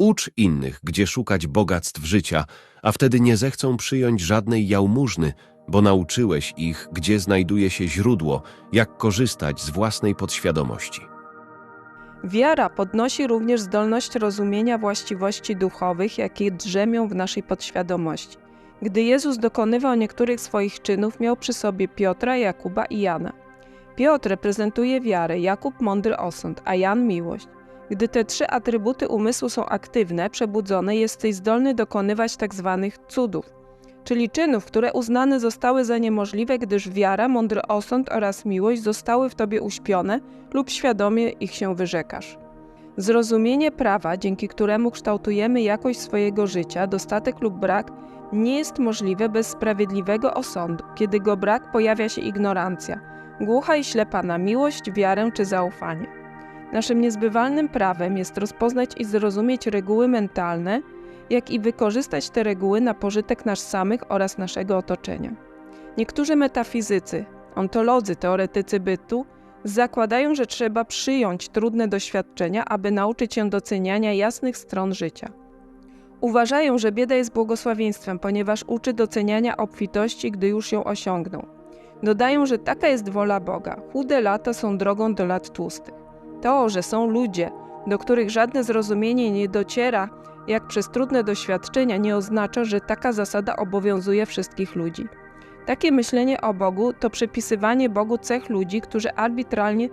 Ucz innych, gdzie szukać bogactw życia, a wtedy nie zechcą przyjąć żadnej jałmużny, bo nauczyłeś ich, gdzie znajduje się źródło, jak korzystać z własnej podświadomości. Wiara podnosi również zdolność rozumienia właściwości duchowych, jakie drzemią w naszej podświadomości. Gdy Jezus dokonywał niektórych swoich czynów, miał przy sobie Piotra, Jakuba i Jana. Piotr reprezentuje wiarę, Jakub mądry osąd, a Jan miłość. Gdy te trzy atrybuty umysłu są aktywne, przebudzone, jesteś zdolny dokonywać tzw. cudów, czyli czynów, które uznane zostały za niemożliwe, gdyż wiara, mądry osąd oraz miłość zostały w tobie uśpione lub świadomie ich się wyrzekasz. Zrozumienie prawa, dzięki któremu kształtujemy jakość swojego życia, dostatek lub brak, nie jest możliwe bez sprawiedliwego osądu. Kiedy go brak, pojawia się ignorancja, głucha i ślepa na miłość, wiarę czy zaufanie. Naszym niezbywalnym prawem jest rozpoznać i zrozumieć reguły mentalne, jak i wykorzystać te reguły na pożytek nas samych oraz naszego otoczenia. Niektórzy metafizycy, ontolodzy, teoretycy bytu zakładają, że trzeba przyjąć trudne doświadczenia, aby nauczyć się doceniania jasnych stron życia. Uważają, że bieda jest błogosławieństwem, ponieważ uczy doceniania obfitości, gdy już ją osiągną. Dodają, że taka jest wola Boga. Chude lata są drogą do lat tłustych. To, że są ludzie, do których żadne zrozumienie nie dociera, jak przez trudne doświadczenia, nie oznacza, że taka zasada obowiązuje wszystkich ludzi. Takie myślenie o Bogu to przypisywanie Bogu cech ludzi, którzy arbitralnie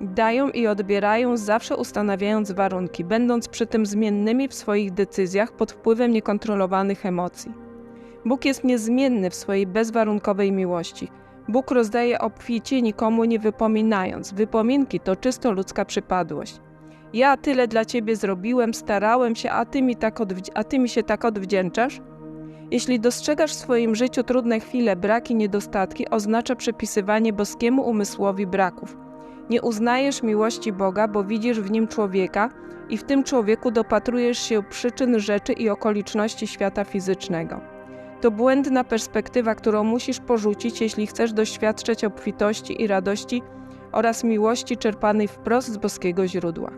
dają i odbierają, zawsze ustanawiając warunki, będąc przy tym zmiennymi w swoich decyzjach pod wpływem niekontrolowanych emocji. Bóg jest niezmienny w swojej bezwarunkowej miłości. Bóg rozdaje obficie, nikomu nie wypominając. Wypominki to czysto ludzka przypadłość. Ja tyle dla ciebie zrobiłem, starałem się, a ty mi, tak a ty mi się tak odwdzięczasz? Jeśli dostrzegasz w swoim życiu trudne chwile, braki, niedostatki, oznacza przypisywanie boskiemu umysłowi braków. Nie uznajesz miłości Boga, bo widzisz w nim człowieka i w tym człowieku dopatrujesz się przyczyn rzeczy i okoliczności świata fizycznego. To błędna perspektywa, którą musisz porzucić, jeśli chcesz doświadczać obfitości i radości oraz miłości czerpanej wprost z boskiego źródła.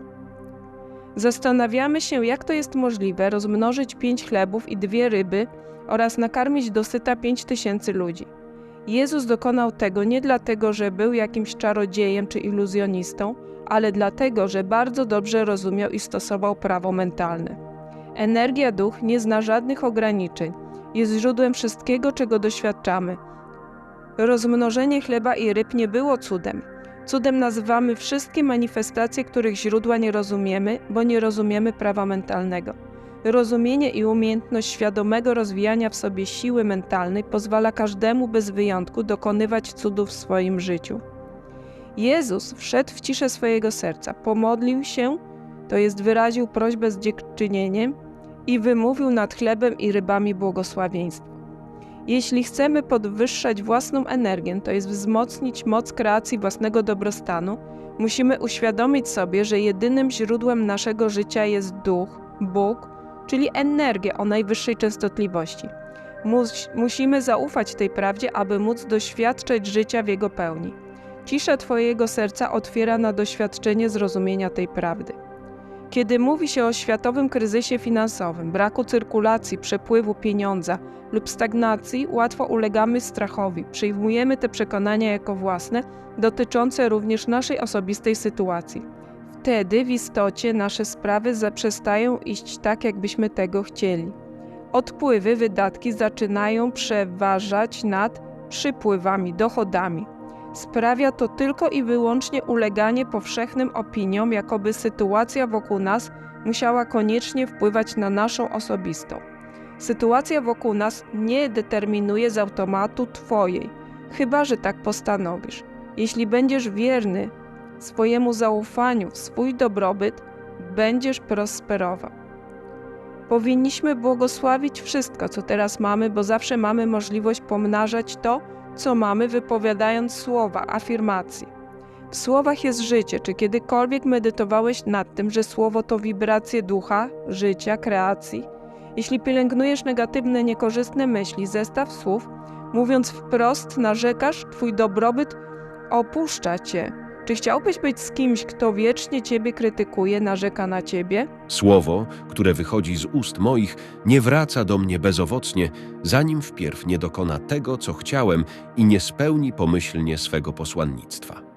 Zastanawiamy się, jak to jest możliwe rozmnożyć pięć chlebów i dwie ryby oraz nakarmić dosyta pięć tysięcy ludzi. Jezus dokonał tego nie dlatego, że był jakimś czarodziejem czy iluzjonistą, ale dlatego, że bardzo dobrze rozumiał i stosował prawo mentalne. Energia duch nie zna żadnych ograniczeń, jest źródłem wszystkiego, czego doświadczamy. Rozmnożenie chleba i ryb nie było cudem. Cudem nazywamy wszystkie manifestacje, których źródła nie rozumiemy, bo nie rozumiemy prawa mentalnego. Rozumienie i umiejętność świadomego rozwijania w sobie siły mentalnej pozwala każdemu bez wyjątku dokonywać cudów w swoim życiu. Jezus wszedł w ciszę swojego serca, pomodlił się, to jest wyraził prośbę z dziękczynieniem i wymówił nad chlebem i rybami błogosławieństwo. Jeśli chcemy podwyższać własną energię, to jest wzmocnić moc kreacji własnego dobrostanu, musimy uświadomić sobie, że jedynym źródłem naszego życia jest duch, Bóg, czyli energia o najwyższej częstotliwości. Mus, musimy zaufać tej prawdzie, aby móc doświadczać życia w jego pełni. Cisza Twojego serca otwiera na doświadczenie zrozumienia tej prawdy. Kiedy mówi się o światowym kryzysie finansowym, braku cyrkulacji, przepływu pieniądza lub stagnacji, łatwo ulegamy strachowi. Przyjmujemy te przekonania jako własne, dotyczące również naszej osobistej sytuacji. Wtedy w istocie nasze sprawy zaprzestają iść tak, jakbyśmy tego chcieli. Odpływy, wydatki zaczynają przeważać nad przypływami, dochodami. Sprawia to tylko i wyłącznie uleganie powszechnym opiniom, jakoby sytuacja wokół nas musiała koniecznie wpływać na naszą osobistą. Sytuacja wokół nas nie determinuje z automatu Twojej, chyba że tak postanowisz. Jeśli będziesz wierny swojemu zaufaniu w swój dobrobyt, będziesz prosperował. Powinniśmy błogosławić wszystko, co teraz mamy, bo zawsze mamy możliwość pomnażać to, co mamy, wypowiadając słowa, afirmacje. W słowach jest życie. Czy kiedykolwiek medytowałeś nad tym, że słowo to wibracje ducha, życia, kreacji? Jeśli pielęgnujesz negatywne, niekorzystne myśli, zestaw słów, mówiąc wprost, narzekasz, twój dobrobyt opuszcza cię. Czy chciałbyś być z kimś, kto wiecznie ciebie krytykuje, narzeka na ciebie? Słowo, które wychodzi z ust moich, nie wraca do mnie bezowocnie, zanim wpierw nie dokona tego, co chciałem i nie spełni pomyślnie swego posłannictwa.